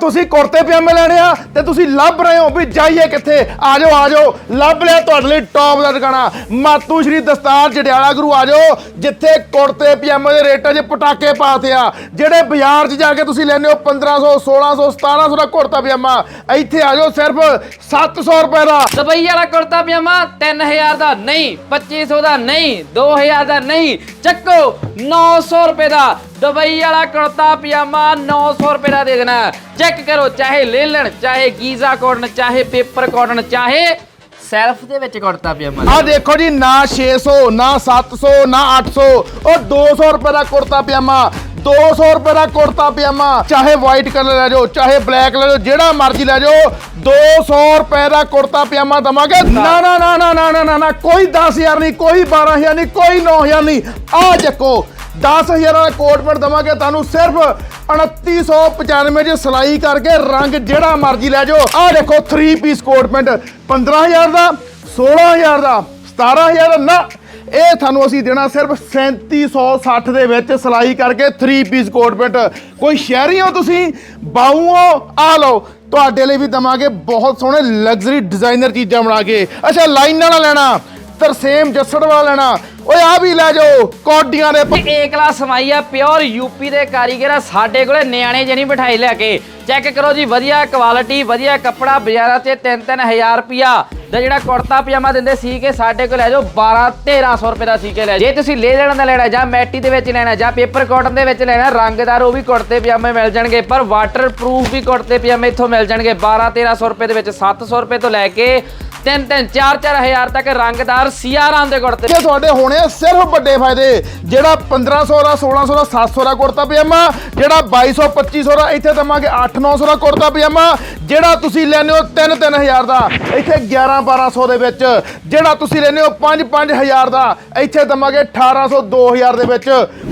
ਤੁਸੀਂ ਕੁੜਤੇ ਪਜਾਮੇ ਲੈਣੇ ਆ ਤੇ ਤੁਸੀਂ ਲੱਭ ਰਹੇ ਹੋ ਵੀ ਜਾਈਏ ਕਿੱਥੇ? ਆ ਜਾਓ ਆ ਜਾਓ। ਲੱਭ ਲਿਆ ਤੁਹਾਡੇ ਲਈ ਟੌਪ ਦਾ ਟਿਕਾਣਾ। ਮਾਤੂ ਸ਼੍ਰੀ ਦਸਤਾਰ ਜੜਿਆਲਾ ਗੁਰੂ, ਆ ਜਾਓ। ਜਿੱਥੇ ਕੁੜਤੇ ਪਜਾਮੇ ਦੇ ਰੇਟਾਂ 'ਚ ਪਟਾਕੇ ਪਾਤੇ ਆ। ਜਿਹੜੇ ਬਾਜ਼ਾਰ 'ਚ ਜਾ ਕੇ ਤੁਸੀਂ ਲੈਂਦੇ ਹੋ 1500 1600 1700 ਦਾ ਕੁੜਤਾ ਪਜਾਮਾ। ਇੱਥੇ ਆ ਜਾਓ ਸਿਰਫ 700 ਰੁਪਏ ਦਾ। ਦੁਬਈ ਵਾਲਾ ਕੁੜਤਾ ਪਜਾਮਾ 3000 ਦਾ ਨਹੀਂ 2500 ਦਾ ਨਹੀਂ 2000 ਦਾ ਨਹੀਂ। ਚੱਕੋ 900 ਰੁਪਏ ਦਾ ਦੁਬਈ ਵਾਲਾ ਕੁੜਤਾ ਪਜਾਮਾ 900 ਰੁਪਏ ਦਾ ਦੇ ਦੇਣਾ। ਚੈੱਕ ਕਰੋ ਚਾਹੇ ਲੇਲਣ ਚਾਹੇ ਗੀਜ਼ਾ ਕਾਟਨ ਚਾਹੇ ਪੇਪਰ ਕਾਟਨ ਚਾਹੇ ਸੈਲਫ ਦੇ ਵਿੱਚ ਕੁੜਤਾ ਪਜਾਮਾ ਆ ਦੇਖੋ ਜੀ ਨਾ 600 ਨਾ 700 ਨਾ 800 ਉਹ 200 ਰੁਪਏ ਦਾ ਕੁੜਤਾ ਪਜਾਮਾ 200 ਰੁਪਏ ਦਾ ਕੁੜਤਾ ਪਜਾਮਾ ਚਾਹੇ ਵਾਈਟ ਕਲਰ ਲੈ ਜਾਓ ਚਾਹੇ ਬਲੈਕ ਲੈ ਜਾਓ ਜਿਹੜਾ ਮਰਜ਼ੀ ਲੈ ਜਾਓ 200 ਰੁਪਏ ਦਾ ਕੁੜਤਾ ਪਜਾਮਾ ਦਵਾਂਗੇ। ਨਾ ਨਾ ਨਾ ਨਾ ਨਾ ਨਾ ਕੋਈ 10000 ਨਹੀਂ ਕੋਈ 12000 ਨਹੀਂ ਕੋਈ 9000 ਨਹੀਂ। ਆ ਚੱਕੋ 10000 ਦਾ ਕੋਟ ਪੈਂਟ ਦਵਾਂਗੇ, ਤੁਹਾਨੂੰ ਸਿਰਫ 2995 ਚ ਸਿਲਾਈ ਕਰਕੇ ਰੰਗ ਜਿਹੜਾ ਮਰਜ਼ੀ ਲੈ ਜਾਓ। ਆਹ ਦੇਖੋ 3 ਪੀਸ ਕੋਟ ਪੈਂਟ। 15000 ਦਾ 16000 ਦਾ 17000 ਦਾ। ਨਾ, ਇਹ ਤੁਹਾਨੂੰ ਅਸੀਂ ਦੇਣਾ ਸਿਰਫ 3760 ਦੇ ਵਿੱਚ ਸਿਲਾਈ ਕਰਕੇ 3 ਪੀਸ ਕੋਟ ਪੈਂਟ। ਕੋਈ ਸ਼ਹਿਰੀ ਹੋ ਤੁਸੀਂ ਬਾਊ ਹੋ ਆ ਲਓ, ਤੁਹਾਡੇ ਲਈ ਵੀ ਦਵਾਂਗੇ ਬਹੁਤ ਸੋਹਣੇ ਲਗਜ਼ਰੀ ਡਿਜ਼ਾਈਨਰ ਚੀਜ਼ਾਂ ਬਣਾ ਕੇ। ਅੱਛਾ, ਲਾਈਨ ਵਾਲਾ ਲੈਣਾ, ਤਰਸੇਮ ਜੱਸੜ ਵਾਲਾ ਲੈਣਾ ਓਏ ਆ ਵੀ ਲੈ ਜਾਓ, ਕੋਡੀਆਂ ਦੇ ਪ- ਏ ਕਲਾਸ ਸਮਾਈ ਆ, ਪਿਓਰ ਯੂਪੀ ਦੇ ਕਾਰੀਗਰ ਆ, ਸਾਡੇ ਕੋਲੇ ਨਿਆਣੇ ਜਿਹੀ ਬਿਠਾਈ ਲਿਆ ਕੇ ਚੈੱਕ ਕਰੋ ਜੀ, ਵਧੀਆ ਕੁਆਲਿਟੀ ਵਧੀਆ ਕੱਪੜਾ, ਬਾਜ਼ਾਰਾਂ 'ਚ 3-3000 ਰੁਪਿਆ ਦਾ ਜਿਹੜਾ ਕੁੜਤਾ ਪਜਾਮਾ ਦਿੰਦੇ ਸੀ ਕਿ ਸਾਡੇ ਕੋਲ ਲੈ ਜਾਓ 12-1300 ਰੁਪਏ ਦਾ ਸੀ ਕੇ ਲੈ ਜਾਓ। ਜੇ ਤੁਸੀਂ ਲੈ ਲੈਣ ਦਾ ਲੈਣਾ, ਜਾਂ ਮੈਟੀ ਦੇ ਵਿੱਚ ਲੈਣਾ, ਜਾਂ ਪੇਪਰ ਕਾਟਨ ਦੇ ਵਿੱਚ ਲੈਣਾ, ਰੰਗਦਾਰ ਉਹ ਵੀ ਕੁੜਤੇ ਪਜਾਮੇ ਮਿਲ ਜਾਣਗੇ, ਪਰ ਵਾਟਰ ਪ੍ਰੂਫ ਵੀ ਕੁੜਤੇ ਪਜਾਮੇ ਇੱਥੋਂ ਮਿਲ ਜਾਣਗੇ 12-1300 ਰੁਪਏ ਦੇ ਵਿੱਚ 700 ਰੁਪਏ ਤੋਂ ਲੈ ਕੇ 3-3 4-4 ਹਜ਼ਾਰ ਤੱਕ ਰੰਗਦਾਰ ਸੀਆਰਾਂ ਦੇ ਕੁੜਤੇ ਇਹ ਤੁਹਾਡੇ ਹੋਣੇ ਆ ਸਿਰਫ ਵੱਡੇ ਫਾਇਦੇ, ਜਿਹੜਾ 1500 ਦਾ 1600 ਦਾ 700 ਦਾ ਕੁੜਤਾ ਪਜਾਮਾ, ਜਿਹੜਾ 2200 2500 ਦਾ, ਇੱਥੇ ਦਵਾਂਗੇ 8-900 ਦਾ ਕੁੜਤਾ ਪਜਾਮਾ, ਜਿਹੜਾ ਤੁਸੀਂ ਲੈਨੇ ਹੋ 3-3000 ਦਾ, ਇੱਥੇ 11-1200 ਦੇ ਵਿੱਚ, ਜਿਹੜਾ ਤੁਸੀਂ ਲੈਨੇ ਹੋ 5-5000 ਦਾ, ਇੱਥੇ ਦਵਾਂਗੇ 1800 2000 ਦੇ ਵਿੱਚ।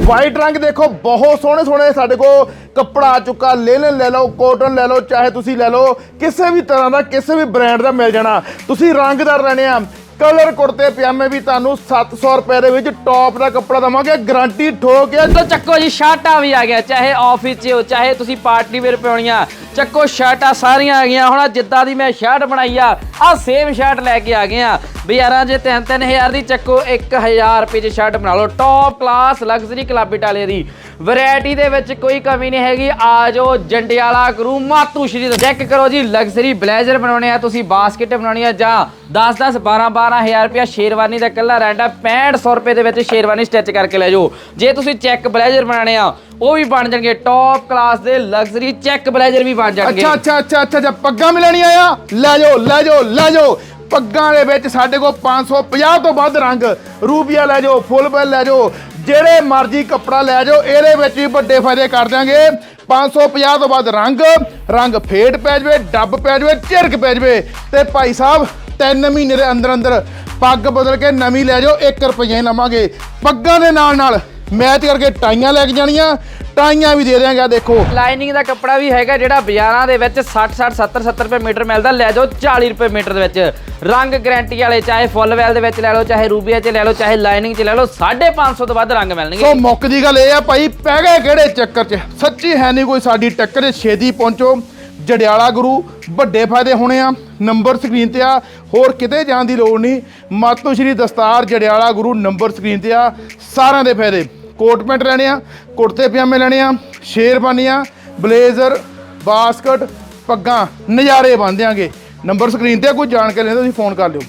ਵਾਈਟ ਰੰਗ ਦੇਖੋ, ਬਹੁਤ ਸੋਹਣੇ ਸੋਹਣੇ ਸਾਡੇ ਕੋਲ ਕੱਪੜਾ ਆ ਚੁੱਕਾ ਲੇਲਨ ਲੈ ਲਓ, ਕੋਟਨ ਲੈ ਲਓ, ਚਾਹੇ ਤੁਸੀਂ ਲੈ ਲਓ, ਕਿਸੇ ਵੀ ਤਰ੍ਹਾਂ ਦਾ, ਕਿਸੇ ਵੀ ਬ੍ਰਾਂਡ ਦਾ ਮਿਲ ਜਾਣਾ। ਤੁਸੀਂ ਰੰਗਦਾਰ ਰਹਿਣੇ ਆ ਕਲਰ ਕੁੜਤੇ, ਪਜਾਮੇ ਵੀ ਤੁਹਾਨੂੰ 700 ਰੁਪਏ ਦੇ ਵਿੱਚ ਟੌਪ ਦਾ ਕੱਪੜਾ ਦਵਾਂਗੇ। ਗਾਰੰਟੀ ਠੋਕ ਕੇ ਤੋ ਚੱਕੋ ਜੀ, ਸ਼ਰਟਾਂ ਵੀ ਆ ਗਿਆ ਚਾਹੇ ਆਫਿਸ 'ਚ ਹੋ, ਚਾਹੇ ਤੁਸੀਂ ਪਾਰਟੀ ਵੇਅਰ ਪਾਉਣੀਆਂ। ਚੱਕੋ ਸ਼ਰਟਾਂ ਸਾਰੀਆਂ ਆ ਗਈਆਂ। ਹੁਣ ਆਹ ਜਿੱਦਾਂ ਦੀ ਮੈਂ ਸ਼ਰਟ ਬਣਾਈ ਆ ਆ ਸੇਮ ਸ਼ਰਟ ਲੈ ਕੇ ਆ ਗਏ ਆ। ਬਾਜ਼ਾਰਾਂ 'ਚ 3-3000 ਦੀ ਚੱਕੋ 1000 ਰੁਪਏ 'ਚ ਸ਼ਰਟ ਬਣਾ ਲਓ। ਟੌਪ ਕਲਾਸ ਲਗਜ਼ਰੀ ਕਲੱਬੀ ਟਾਲੇ ਦੀ। ਵੈਰਾਈਟੀ ਦੇ ਵਿੱਚ ਕੋਈ ਕਮੀ ਨਹੀਂ ਹੈਗੀ। ਆ ਜਾਓ, ਜੰਡਿਆਲਾ ਕਰੂ ਮਾਤੂ ਸ਼੍ਰੀ ਦਾ ਚੈੱਕ ਕਰੋ ਜੀ ਲਗਜ਼ਰੀ ਬਲੇਜ਼ਰ ਬਣਾਉਣੇ ਆ ਤੁਸੀਂ ਬਾਸਕਟ ਬਣਾਉਣੀ ਆ ਜਾਂ 10-10 12-12000 ਰੁਪਿਆ ਸ਼ੇਰਵਾਨੀ ਦਾ ਕੱਲਾ ਰੈਂਟ ਆ। 6500 ਰੁਪਏ ਦੇ ਵਿੱਚ ਸ਼ੇਰਵਾਨੀ ਸਟਿਚ ਕਰਕੇ ਲੈ ਜਾਓ। ਜੇ ਤੁਸੀਂ ਚੈੱਕ ਬਲੇਜ਼ਰ ਬਣਾਉਣੇ ਆ ਉਹ ਵੀ ਬਣ ਜਾਣਗੇ ਟੌਪ ਕਲਾਸ ਦੇ ਲਗਜ਼ਰੀ ਚੈੱਕ ਬਲੇਜ਼ਰ ਵੀ ਬਣ ਜਾਣਗੇ। ਅੱਛਾ ਅੱਛਾ ਅੱਛਾ ਅੱਛਾ ਜੇ ਪੱਗਾਂ ਵੀ ਲੈਣੀਆਂ ਆ। ਲੈ ਜਾਓ ਲੈ ਜਾਓ ਲੈ ਜਾਓ। ਪੱਗਾਂ ਦੇ ਵਿੱਚ ਸਾਡੇ ਕੋਲ 550 ਤੋਂ ਵੱਧ ਰੰਗ ਰੂਬੀਆ ਲੈ ਜਾਓ, ਫੁੱਲ ਬੈਲ ਲੈ ਜਾਓ, ਜਿਹੜੇ ਮਰਜ਼ੀ ਕੱਪੜਾ ਲੈ ਜਾਓ, ਇਹਦੇ ਵਿੱਚ ਵੀ ਵੱਡੇ ਫਾਇਦੇ ਕਰ ਦਿਆਂਗੇ। 550 ਤੋਂ ਵੱਧ ਰੰਗ ਰੰਗ ਫੇਡ ਪੈ ਜਵੇ, ਡੱਬ ਪੈ ਜਵੇ ਝਿਰਕ ਪੈ ਜਵੇ। ਤੇ ਭਾਈ ਸਾਹਿਬ 3 ਮਹੀਨੇ ਦੇ ਅੰਦਰ ਅੰਦਰ ਪੱਗ ਬਦਲ ਕੇ ਨਵੀਂ ਲੈ ਜਾਓ 1 ਰੁਪਏ ਲਵਾਂਗੇ। ਪੱਗਾਂ ਦੇ ਨਾਲ ਨਾਲ ਮੈਚ ਕਰਕੇ ਟਾਈਆਂ ਲੈ ਕੇ ਜਾਣੀਆਂ ਟਾਈਆਂ ਵੀ ਦੇ ਦਿਆਂਗੇ ਦੇਖੋ। ਲਾਈਨਿੰਗ ਦਾ ਕੱਪੜਾ ਵੀ ਹੈਗਾ ਜਿਹੜਾ ਬਾਜ਼ਾਰਾਂ ਦੇ ਵਿੱਚ 60 60 70 70 ਰੁਪਏ ਮੀਟਰ ਮਿਲਦਾ ਲੈ ਜਾਓ 40 ਰੁਪਏ ਮੀਟਰ ਦੇ ਵਿੱਚ। ਰੰਗ ਗਾਰੰਟੀ ਵਾਲੇ ਚਾਹੇ ਫੁੱਲ ਵੈਲ ਦੇ ਵਿੱਚ ਲੈ ਲਓ ਚਾਹੇ ਰੂਬੀਆ 'ਚ ਲੈ ਲਓ ਚਾਹੇ ਲਾਈਨਿੰਗ 'ਚ ਲੈ ਲਓ 550 ਤੋਂ ਵੱਧ ਰੰਗ ਮਿਲਣਗੇ। ਸੋ ਮੁੱਕ ਦੀ ਗੱਲ ਇਹ ਆ ਭਾਈ ਪੈ ਗਏ ਕਿਹੜੇ ਚੱਕਰ 'ਚ? ਸੱਚੀ ਹੈ ਨਹੀਂ ਕੋਈ ਸਾਡੀ ਟੱਕਰ ਛੇਤੀ ਪਹੁੰਚੋ। ਜੜਿਆਲਾ ਗੁਰੂ ਵੱਡੇ ਫਾਇਦੇ ਹੋਣੇ ਆ ਨੰਬਰ ਸਕਰੀਨ ਤੇ ਆ ਹੋਰ ਕਿਤੇ ਜਾਣ ਦੀ ਲੋੜ ਨਹੀਂ। ਮਾਤੂ ਸ਼੍ਰੀ ਦਸਤਾਰ ਜੜਿਆਲਾ ਗੁਰੂ ਨੰਬਰ ਸਕਰੀਨ ਤੇ ਆ ਸਾਰਿਆਂ ਦੇ ਫਾਇਦੇ। ਕੋਟ ਪੈਂਟ ਲੈਣੇ ਆ ਕੁੜਤੇ ਪਜਾਮੇ ਲੈਣੇ ਆ ਸ਼ੇਰਵਾਨੀਆਂ ਬਲੇਜ਼ਰ ਬਾਸਕਟ ਪੱਗਾਂ ਨਜ਼ਾਰੇ ਬੰਨ ਦਿਆਂਗੇ। ਨੰਬਰ ਸਕਰੀਨ ਤੇ ਆ, ਕੋਈ ਜਾਣਕਾਰੀ ਲੈਣਾ ਤੁਸੀਂ ਫੋਨ ਕਰ ਲਿਓ।